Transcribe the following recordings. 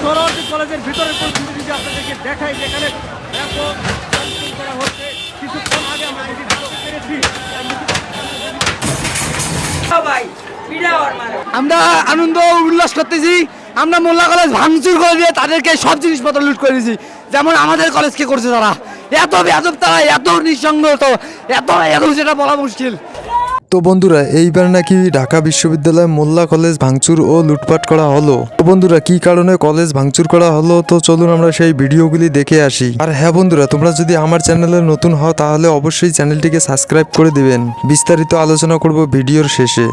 সোহরাওয়ার্দী কলেজের ভিতরের পরিস্থিতি যদি আপনাদেরকে দেখাই যেখানে করা হচ্ছে। কিছুক্ষণ আগে আমরা পেরেছি আনন্দ উল্লাস করতেছি। আমরা মোল্লা কলেজ ভাঙচুর করে দিয়ে তাদেরকে সব জিনিসপত্র লুট করে দিয়েছি যেমন আমাদের কলেজকে করছে তারা। এত বেদব তারা এত নিঃসঙ্গ তো এত এত সেটা বলা মুশকিল। তো বন্ধুরা, এইবার নাকি ঢাকা বিশ্ববিদ্যালয় মোল্লা কলেজ ভাঙচুর ও লুটপাট করা হলো। তো বন্ধুরা, কি কারণে কলেজ ভাঙচুর করা হলো? তো চলুন আমরা সেই ভিডিওগুলি দেখে আসি। আর হ্যাঁ বন্ধুরা, তোমরা যদি আমার চ্যানেলে নতুন হও, তাহলে অবশ্যই চ্যানেলটিকে সাবস্ক্রাইব করে দিবেন। বিস্তারিত আলোচনা করব ভিডিওর শেষে।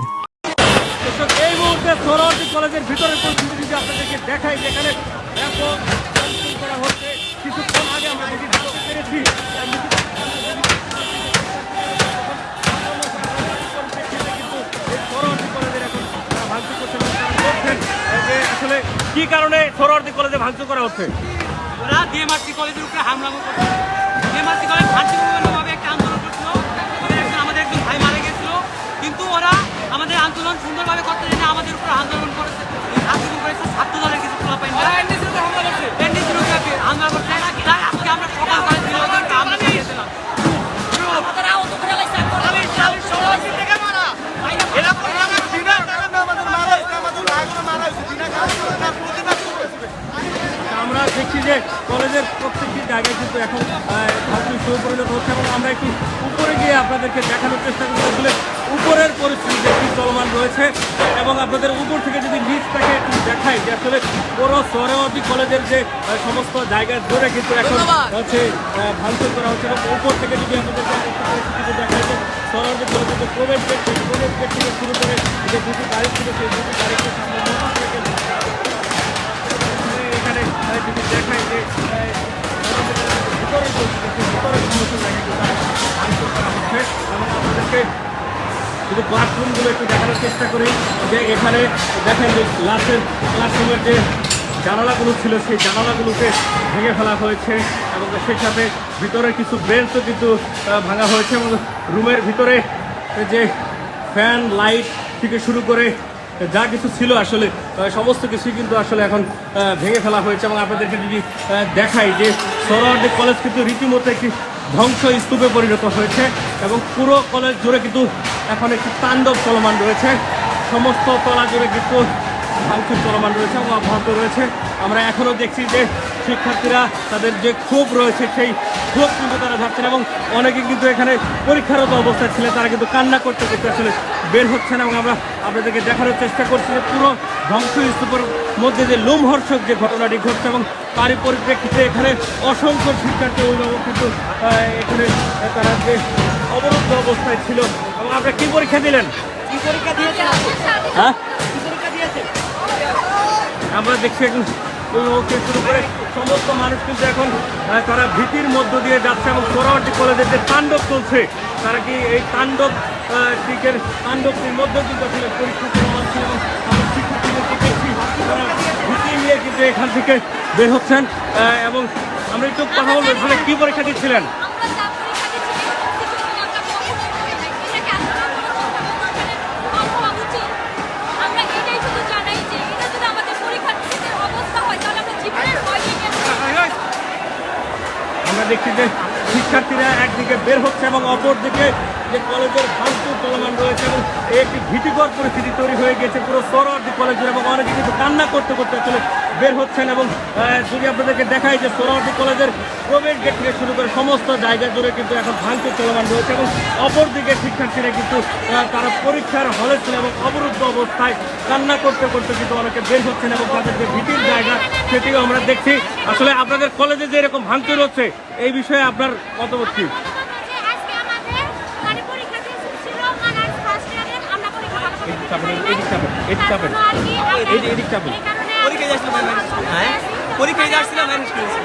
কি কারণে সোহরাওয়ার্দী কলেজে ভাঙচুর করা হচ্ছে? ওরা ডিএমআরসি কলেজের উপরে হামলা করছে। ডিএমআরসি কলেজ শান্তিপূর্ণভাবে একটা আন্দোলন করছিল। ওদের একজন আমাদের একজন ভাই মারা গেছিল। কিন্তু ওরা আমাদের আন্দোলন সুন্দরভাবে করতে জেনে আমাদের উপর আন্দোলন করেছে। শান্তিপূর্ণ করেছে ছাত্র দলের কিছু না এনডিসির উপরে হামলা করছে। তাই আজকে আমরা কলেজের প্রত্যেকটি জায়গায় কিন্তু এখন ভাঙচুর শুরু পরিণত হচ্ছে এবং আমরা একটু উপরে গিয়ে আপনাদেরকে দেখানোর চেষ্টা করছি আসলে উপরের পরিস্থিতি একটি চলমান রয়েছে এবং আপনাদের উপর থেকে যদি নিচটাকে একটু দেখাই যে আসলে বড় সোহরাওয়ার্দী কলেজের যে সমস্ত জায়গা ধরে কিন্তু এখন হচ্ছে ভাঙচুর করা হচ্ছে এবং উপর থেকে যদি একটা পরিস্থিতি দেখাই যে সোহরাওয়ার্দী কলেজের যে প্রবেশ গেট প্রবেশ গেট থেকে শুরু করে যে দুটি গাড়ি ছিল সেই দুটি গাড়িকে সামনে দেখাই যে ভিতরে ভিতরে যদি ক্লাসরুমগুলো একটু দেখানোর চেষ্টা করি। যে এখানে দেখেন যে ক্লাসের ক্লাসরুমের যে জানালাগুলো ছিল, সেই জানালাগুলোকে ভেঙে ফেলা হয়েছে এবং সেই সাথে ভিতরে কিছু বেঞ্চও কিন্তু ভাঙা হয়েছে এবং রুমের ভিতরে যে ফ্যান লাইট থেকে শুরু করে যা কিছু ছিল আসলে সমস্ত কিছুই কিন্তু আসলে এখন ভেঙে ফেলা হয়েছে এবং আপনাদেরকে যদি দেখাই যে সোহরাওয়ার্দী কলেজ কিন্তু রীতিমতো একটি ধ্বংস স্তূপে পরিণত হয়েছে এবং পুরো কলেজ জুড়ে কিন্তু এখন একটি তাণ্ডব চলমান রয়েছে। সমস্ত তলা জুড়ে কিন্তু ভাঙচুর চলমান রয়েছে এবং অব্যাহত রয়েছে। আমরা এখনও দেখছি যে শিক্ষার্থীরা তাদের যে ক্ষোভ রয়েছে, সেই ক্ষোভ কিন্তু তারা যাচ্ছেন এবং অনেকে কিন্তু এখানে পরীক্ষারত অবস্থায় ছিলেন, তারা কিন্তু কান্না করতে করতে আসলে বের হচ্ছে না এবং আমরা আপনাদেরকে দেখানোর চেষ্টা করছি যে পুরো ধ্বংস স্তূপের মধ্যে যে লোমহর্ষক যে ঘটনাটি ঘটছে এবং তারই পরিপ্রেক্ষিতে এখানে অসংখ্য শিক্ষার্থী অভিভাবক কিন্তু এখানে তারা যে অবরুদ্ধ অবস্থায় ছিল। এবং আপনারা কি পরীক্ষা দিলেন? হ্যাঁ? আমরা দেখছি এখন অভিভাবককে শুরু করে সমস্ত মানুষ কিন্তু এখন তারা ভীতির মধ্য দিয়ে যাচ্ছে এবং সোরাওয়ার্টি কলেজের যে তাণ্ডব চলছে, তারা কি এই তাণ্ডব টিকের তাণ্ডবটির মধ্যে কিন্তু আসলে পরীক্ষা এবং ভীতি নিয়ে এখান থেকে বের হচ্ছেন। এবং আমরা একটু কথা বলব, এখানে কি পরীক্ষা দিচ্ছিলেন? দেখছি যে শিক্ষার্থীরা একদিকে বের হচ্ছে এবং অপরদিকে যে কলেজের ভাঙচুর চলমান রয়েছে এবং একটি ভীতিকর পরিস্থিতি তৈরি হয়ে গেছে। পুরো সোহরাওয়ার্দী কলেজের এবং অনেকে কিন্তু কান্না করতে করতে আসলে বের হচ্ছেন এবং যদি আপনাদেরকে দেখাই যে সোহরাওয়ার্দী কলেজের প্রবেশ গেট থেকে শুরু করে সমস্ত জায়গা জুড়ে কিন্তু এখন ভাঙচুর চলমান রয়েছে এবং অপরদিকে শিক্ষার্থীরা কিন্তু তারা পরীক্ষার হলে ছিল এবং অবরুদ্ধ অবস্থায় কান্না করতে করতে কিন্তু অনেকে বের হচ্ছেন এবং তাদের যে ভীতির জায়গা সেটিও আমরা দেখছি। আসলে আপনাদের কলেজে যে এরকম ভাঙচুর হচ্ছে, এই বিষয়ে আপনার মতামত কি? চাপেন, এদিক চাপেন, এদিক চাপেন। এদিক- এদিক চাপেন। হ্যাঁ ম্যানেজ করেছি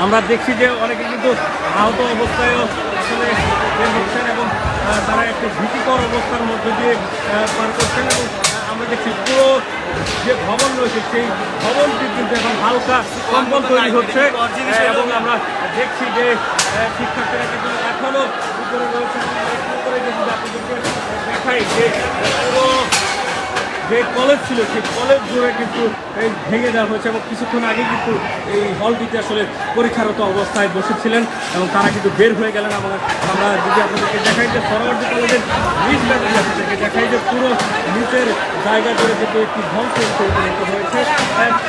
আমরা দেখছি যে অনেকে কিন্তু আহত অবস্থায়ও আসলে হচ্ছেন এবং তারা একটি ভীতিকর অবস্থার মধ্যে দিয়ে আহ, পার করছেন এবং আমরা দেখছি পুরো যে ভবন রয়েছে, সেই ভবনটি কিন্তু এখন হালকা কম্পন তৈরি হচ্ছে হ্যাঁ, এবং আমরা দেখছি যে হ্যাঁ, শিক্ষার্থীরা কিন্তু এখনও উপরে রয়েছে। দেখাই যে যে কলেজ ছিল, সেই কলেজ জুড়ে কিন্তু এই ভেঙে দেওয়া হয়েছে এবং কিছুক্ষণ আগে কিন্তু এই হলটিতে আসলে পরীক্ষারত অবস্থায় বসেছিলেন এবং তারা কিন্তু বের হয়ে গেলেন। এবং আমরা যদি আপনাদেরকে দেখাই যে সরবর্তী কলেজের নিচ ব্যাপারে আপনাদেরকে দেখাই যে পুরো নিচের জায়গা জুড়ে কিন্তু একটি ধ্বংস পরিণত হয়েছে।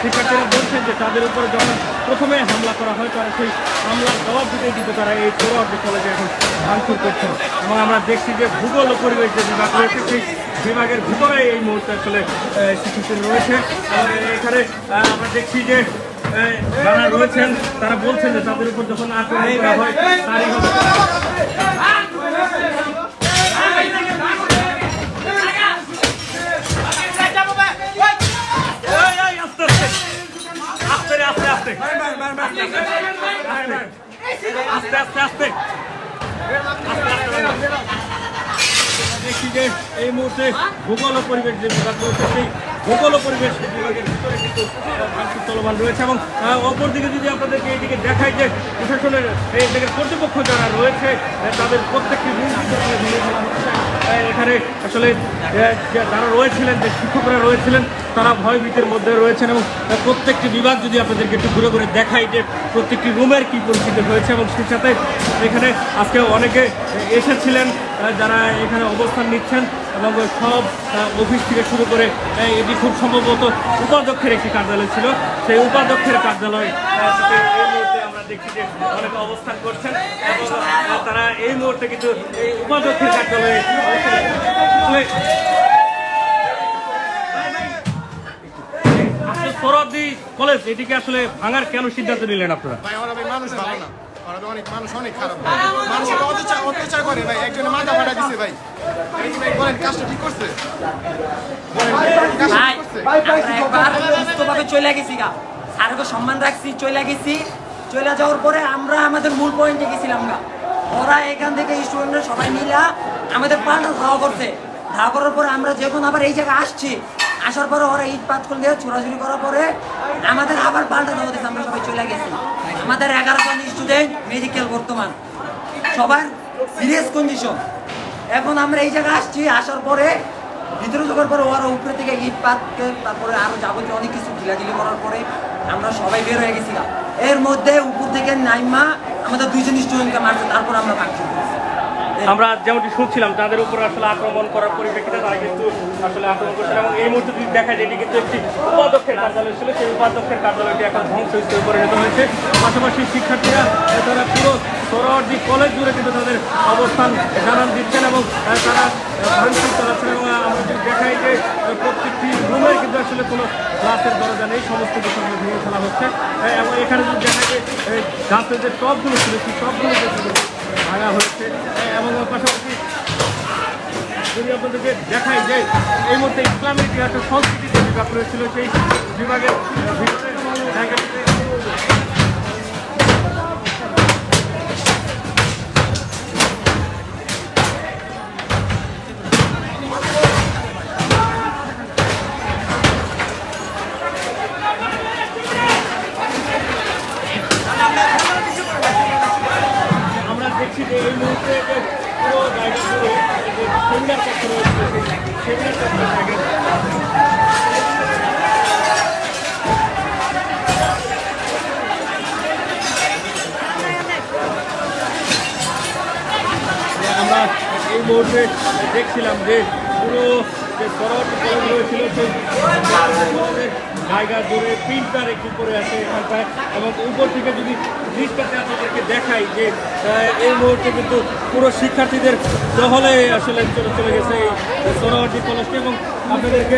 শিক্ষার্থীরা বলছেন যে তাদের উপরে যখন প্রথমে হামলা করা হয়, তারা সেই হামলার জবাব দিতে কিন্তু তারা এই সরবর্তী কলেজে এখন ভাঙচুর করছেন। এবং আমরা দেখছি যে ভূগোল পরিবেশ যে বিভাগ রয়েছে, সেই বিভাগের ভিতরে এই মুহূর্তে আসলে শিক্ষার্থী রয়েছে। এখানে আমরা দেখছি যে যারা রয়েছেন, তারা বলছেন যে তাদের উপর যখন আক্রমণ করা হয়, তারই আস্তে আস্তে। আস্তে আস্তে আস্তে। দেখছি যে এই মুহূর্তে ভূগোল ও পরিবেশ যে বিভাগ রয়েছে, সেই ভূগোল ও পরিবেশ বিভাগের ভিতরে কিন্তু চলমান রয়েছে এবং অপরদিকে যদি আপনাদেরকে এইদিকে দেখায় যে প্রশাসনের এই দিকের কর্তৃপক্ষ যারা রয়েছে তাদের প্রত্যেকটি রুম এখানে আসলে যারা রয়েছিলেন, যে শিক্ষকরা রয়েছিলেন, তারা ভয়ভীতির মধ্যে রয়েছেন এবং প্রত্যেকটি বিভাগ যদি আপনাদেরকে একটু ঘুরে ঘুরে দেখাই যে প্রত্যেকটি রুমের কি পরিস্থিতি হয়েছে এবং সেই সাথে এখানে আজকে অনেকে এসেছিলেন যারা এখানে অবস্থান নিচ্ছেন এবং সব অফিস থেকে শুরু করে এটি খুব সম্ভবত উপাধ্যক্ষের একটি কার্যালয় ছিল। সেই উপাধ্যক্ষের কার্যালয় আমরা দেখছি যে অনেকে অবস্থান করছেন এবং তারা এই মুহূর্তে কিন্তু উপাধ্যক্ষের কার্যালয়ে কলেজ, এটিকে আসলে ভাঙার কেন সিদ্ধান্ত নিলেন আপনারা? আমরা আমাদের মূল পয়েন্টে গেছিলাম ওরা এখান থেকে স্টুডেন্টরা সবাই মিলা আমাদের পাল্টা ধাওয়া করছে। ধাওয়া করার পরে আমরা যখন আবার এই জায়গায় আসছি, আসার পরে ওরা ইট পাত করলে ছোড়াছুড়ি করার পরে আমাদের আবার পাল্টা ধাওয়া আমরা সবাই চলে গেছি। আমাদের এগারো জন স্টুডেন্ট মেডিকেল বর্তমান। সবার সিরিয়াস কন্ডিশন এখন আমরা এই জায়গায় আসছি, আসার পরে, ভিতরে ঢোকার পরে ওর উপরে থেকে ইট পাতকে তারপরে আরও যাবতীয় অনেক কিছু ঢিলাঢিলি করার পরে আমরা সবাই বের হয়ে গেছিলাম। এর মধ্যে উপর থেকে নাইমা আমাদের দুইজন স্টুডেন্টকে মারছে, তারপর আমরা করেছি আমরা যেমনটি শুনছিলাম, তাদের উপর আসলে আক্রমণ করার পরিপ্রেক্ষিতে তারা কিন্তু আসলে আক্রমণ করছিল এবং এই মুহূর্তে যদি দেখা যায়, এটি কিন্তু একটি উপাধ্যক্ষের কার্যালয় ছিল। সেই উপাধ্যক্ষের কার্যালয়টি এখন ধ্বংসস্তূপে পরিণত হয়েছে। পাশাপাশি শিক্ষার্থীরা তারা পুরো সরোয়ার্দি কলেজ জুড়ে কিন্তু তাদের অবস্থান জানান দিচ্ছেন এবং তারা ভাঙচুর চালাচ্ছেন এবং আমরা যদি দেখাই যে প্রত্যেকটি রুমে কিন্তু আসলে কোনো গ্লাসের দরজা নেই, সমস্ত বিষয়গুলো ভেঙে ফেলা হচ্ছে। এবং এখানে যদি দেখা যায় গাছের যে টপগুলো ছিল, সেই টপগুলো ভাঙা হয়েছে। এবং পাশাপাশি যদি আপনাদেরকে দেখাই যে এই মুহূর্তে ইসলামের ইতিহাসের সংস্কৃতি যে বিভাগ রয়েছিল সেই বিভাগের দেখছি যে এই মুহূর্তে পুরো জায়গা জুড়ে যে রয়েছে, সেই সেমিনার কক্ষের আমরা এই মুহূর্তে দেখছিলাম যে পুরো যে সেই জায়গা জুড়ে প্রিন্টার একটু করে আছে এখানটায় এবং উপর থেকে যদি দৃষ্টাতে আপনাদেরকে দেখাই যে এই মুহূর্তে কিন্তু পুরো শিক্ষার্থীদের দহলে আসলে চলে চলে গেছে এই সরোয়ার্দী কলেজটি এবং আপনাদেরকে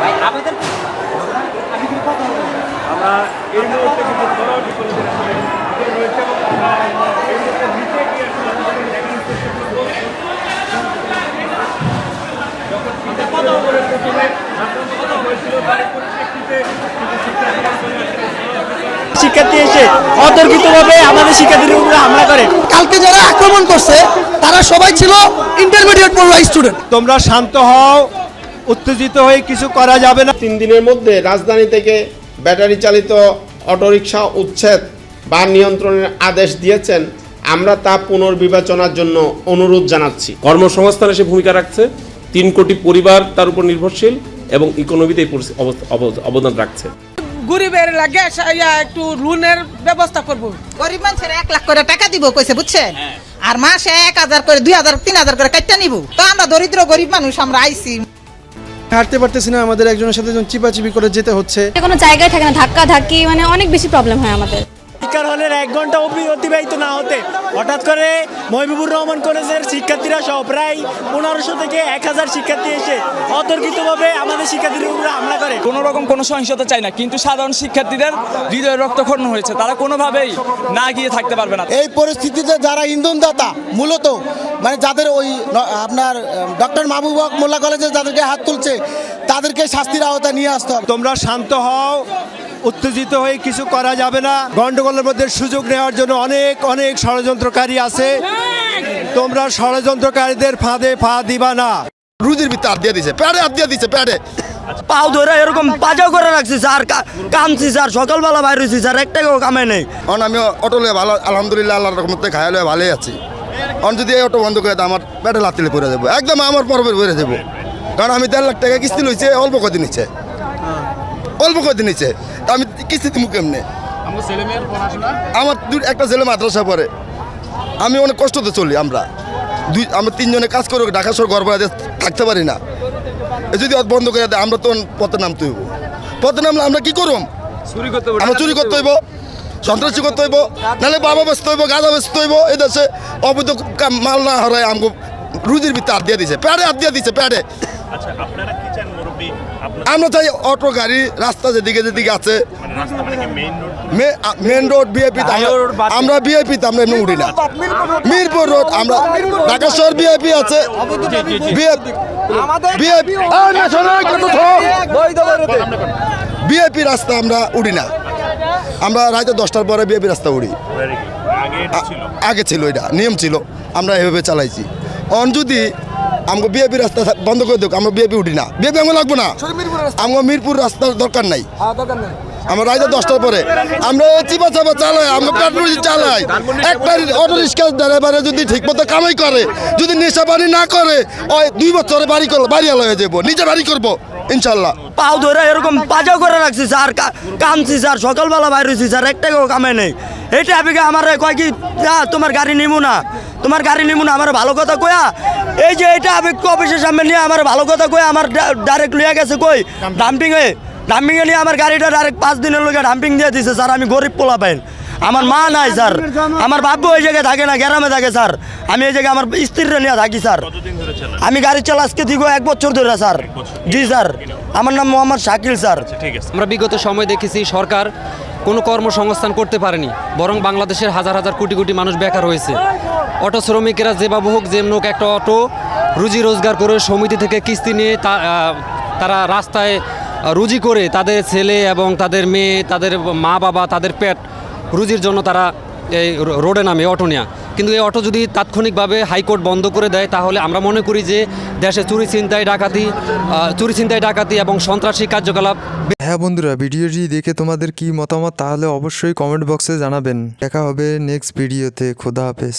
ভাই আমাদের আমি কিন্তু কথা বলব আমরা এই মুহূর্তে কিন্তু সরোয়ার্দী কলেজের আসলে ভিতরে রয়েছে এবং আমরা এই মুহূর্তে নিচে গিয়ে আসলে আপনাদের দেখানোর চেষ্টা করব যখন শিক্ষা করে প্রথমে আক্রমণ করা হয়েছিল তার পরিপ্রেক্ষিতে কিন্তু শিক্ষার্থীরা চলে আসলে সরোয়ার্দী কলেজে শিক্ষার্থী এসে অতর্কিতভাবে আমাদের শিক্ষার্থীদের উপরে হামলা করে। কালকে যারা আক্রমণ করছে তারা সবাই ছিল ইন্টারমিডিয়েট পড়ুয়া স্টুডেন্ট তোমরা শান্ত হও উত্তেজিত হয়ে কিছু করা যাবে না। তিন দিনের মধ্যে রাজধানী থেকে ব্যাটারি চালিত অটোরিকশা উচ্ছেদ বা নিয়ন্ত্রণের আদেশ দিয়েছেন। আমরা তা পুনর্বিবেচনার জন্য অনুরোধ জানাচ্ছি। কর্মসংস্থানে সে ভূমিকা রাখছে। তিন কোটি পরিবার তার উপর নির্ভরশীল এবং ইকোনমিতে অবদান রাখছে। গরিবের লাগে একটু লোনের ব্যবস্থা করব। গরিব মানুষের এক লাখ করে টাকা দিব কইছে বুঝছেন? আর মাসে এক হাজার করে দুই হাজার তিন হাজার করে কাটটা নিব। তো আমরা দরিদ্র গরিব মানুষ আমরা আইছি। হাঁটতে পারতেছি না আমাদের একজনের সাথে চিপাচিপি করে যেতে হচ্ছে। কোনো জায়গায় থাকে না ধাক্কা ধাক্কি মানে অনেক বেশি প্রবলেম হয় আমাদের। শিক্ষার হলের এক ঘণ্টা অবধি অতিবাহিত না হতে। হঠাৎ করে মহিবুবুর রহমান কলেজের শিক্ষার্থীরা সহ প্রায় পনেরোশো থেকে এক হাজার শিক্ষার্থী এসে অতর্কিতভাবে আমাদের শিক্ষার্থীদের উপরে হামলা করে। কোনো রকম কোনো সহিংসতা চাই না কিন্তু সাধারণ শিক্ষার্থীদের হৃদয় রক্তক্ষরণ হয়েছে তারা কোনোভাবেই না গিয়ে থাকতে পারবে না। এই পরিস্থিতিতে যারা ইন্ধনদাতা মূলত মানে যাদের ওই আপনার ডক্টর মাহবুব হক মোল্লা কলেজে যাদেরকে হাত তুলছে তাদেরকে শাস্তির আওতায় নিয়ে আসতে হবে। তোমরা শান্ত হও উত্তেজিত হয়ে কিছু করা যাবে না। গন্ডগোলের মধ্যে সুযোগ নেওয়ার জন্য অনেক অনেক ষড়যন্ত্রকারী আছে। তোমরা ষড়যন্ত্রকারীদের ফাঁদে ফা দিবা না। রুজির ভিতরে হাত দিয়ে দিছে প্যাডে হাত দিয়ে দিছে প্যাডে। পাও ধরে এরকম পাজাও করে রাখছি স্যার কা- কামছি স্যার সকালবেলা বাইর হয়েছি স্যার একটা কেউ কামে নেই। কারণ আমি অটো লয়ে ভালো আলহামদুলিল্লাহ আল্লাহর রহমতে খাইয়া লয়ে ভালোই আছি। কারণ যদি এই অটো বন্ধ করে দেয় আমার প্যাডে লাতিলে পড়ে যাব একদম আমার পর্বে পড়ে যাব কারণ আমি দেড় লাখ টাকা কিস্তি লইছে অল্প কদিন নিচ্ছে অল্প কদিন নিচ্ছে কিস্তি দিব কেমনে? আমার দুই একটা ছেলে মাদ্রাসা পড়ে। আমি অনেক কষ্টতে চলি আমরা। দুই আমরা তিনজনে কাজ করে ঢাকা শহর ভাড়া থাকতে পারি না। এ যদি অত বন্ধ করে দেয় আমরা তো পথে নামতে হইব। পথে নামলে আমরা কি করব আমরা চুরি করতে হইব। সন্ত্রাসী করতে হইব নাহলে বাবা ব্যস্ত হইব গাঁজা ব্যস্ত হইব এই দেশে অবৈধ মাল না হারায় আমাকে রুজির ভিতরে হাত দিয়ে দিছে প্যাডে হাত দিয়ে দিছে প্যাডে। আমরা চাই অটো গাড়ি রাস্তা যেদিকে যেদিকে আছে। মেন রোড বিএপি আমরা বিএপি তে আমরা এমনি উঠি না মিরপুর রোড আমরা ঢাকা শহর বিএপি আছে। বিএপি রাস্তা আমরা উঠি না। আমরা রাতে দশটার পরে বিএপি রাস্তা উড়ি। আগে ছিল এটা নিয়ম ছিল। আমরা এভাবে চালাইছি। অন যদি আমাকে বিএপি রাস্তা বন্ধ করে দেবো আমরা বিএপি উঠি না। বিএপি আমার লাগবো না। আমাকে মিরপুর রাস্তার দরকার নাই। আমরা রাইতে দশটার পরে। আমরা চিপা চাপা চালাই আমরা পেট্রোল চালাই। একবার অটো রিক্সা ড্রাইভারে যদি ঠিক মতো কামাই করে যদি নেশা পানি না করে ওই দুই বছরে বাড়ি করল বাড়ি আলো হয়ে যাব নিজে বাড়ি করব ইনশাল্লাহ। পাও ধরে এরকম পাজাও করে রাখছি স্যার। কামছি স্যার। সকালবেলা বাইর হয়েছি স্যার। একটা কেউ কামে নেই। এই ট্রাফিকে আমার কয় কি তোমার গাড়ি নিমু না। তোমার গাড়ি নিমু না আমার ভালো কথা কয়া? এই যে এটা আমি অফিসের সামনে নিয়ে আমার ভালো কথা কয়া আমার ডাইরেক্ট লিয়ে গেছে কই? ডাম্পিং এ। ডাম্পিং এ নিয়ে আমার গাড়িটা ডাইরেক্ট পাঁচ দিনের লোকে ডাম্পিং দিয়ে দিছে স্যার। আমি গরিব পোলা পাইন আমার মা নাই স্যার। আমার বাবু ওই জায়গায় থাকে না গ্রামে থাকে স্যার। আমি এই জায়গায় আমার স্ত্রীরা নিয়ে থাকি স্যার। আমি গাড়ি চালা আজকে দিব এক বছর ধরে স্যার। জি স্যার। আমার নাম মোহাম্মদ শাকিল স্যার। ঠিক আছে। আমরা বিগত সময় দেখেছি সরকার কোনো কর্মসংস্থান করতে পারেনি, বরং বাংলাদেশের হাজার হাজার কোটি কোটি মানুষ বেকার হয়েছে। অটো শ্রমিকেরা যেভাবে হোক যেমন হোক একটা অটো রুজি রোজগার করে সমিতি থেকে কিস্তি নিয়ে তারা রাস্তায় রুজি করে তাদের ছেলে এবং তাদের মেয়ে, তাদের মা বাবা তাদের পেট রুজির জন্য তারা এই রোডে নামে, অটো নেওয়া কিন্তু এই অটো যদি তাৎক্ষণিকভাবে হাইকোর্ট বন্ধ করে দেয়, তাহলে আমরা মনে করি যে দেশে চুরি চিন্তায় ডাকাতি চুরি চিন্তায় ডাকাতি এবং সন্ত্রাসী কার্যকলাপ হ্যাঁ বন্ধুরা, ভিডিওটি দেখে তোমাদের কি মতামত, তাহলে অবশ্যই কমেন্ট বক্সে জানাবেন। দেখা হবে নেক্সট ভিডিওতে খোদা হাফেজ।